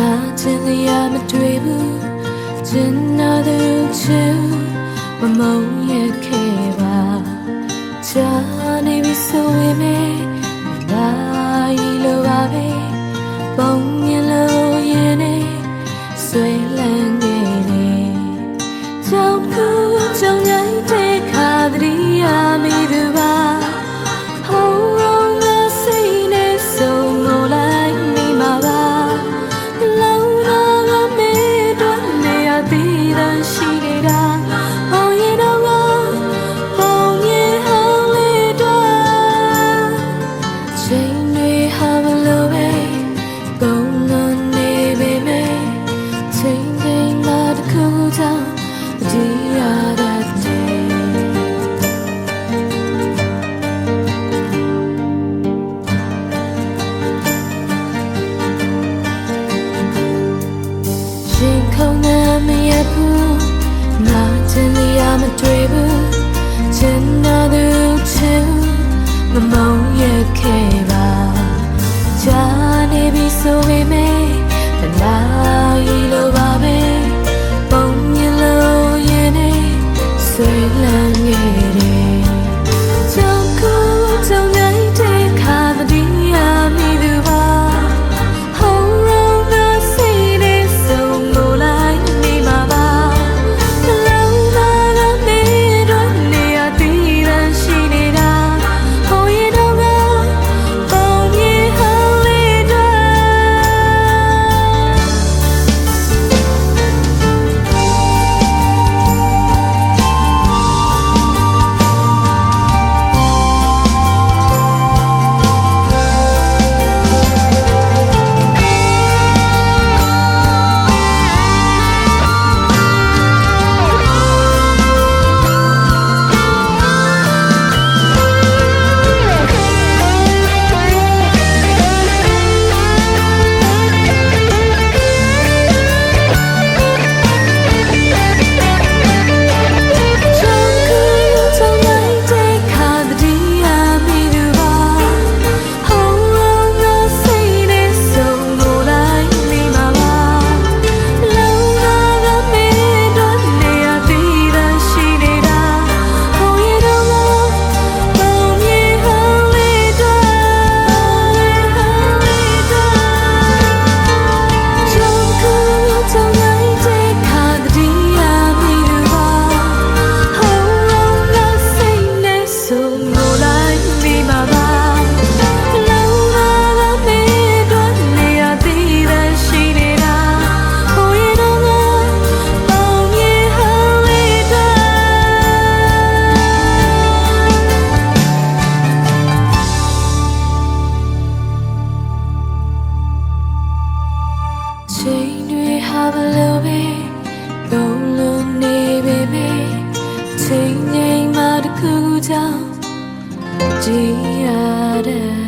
နာခြင်းရမတွေ့ဘူးကျင်နာသူချင်မမုံရခဲ့ပါချာ တွေ့ဘူးချင်နာသူချင်မမုံရခဲ့ပါကြာနေပြီဆိုပေမဲ့တလားရီလိုပါ Jiyade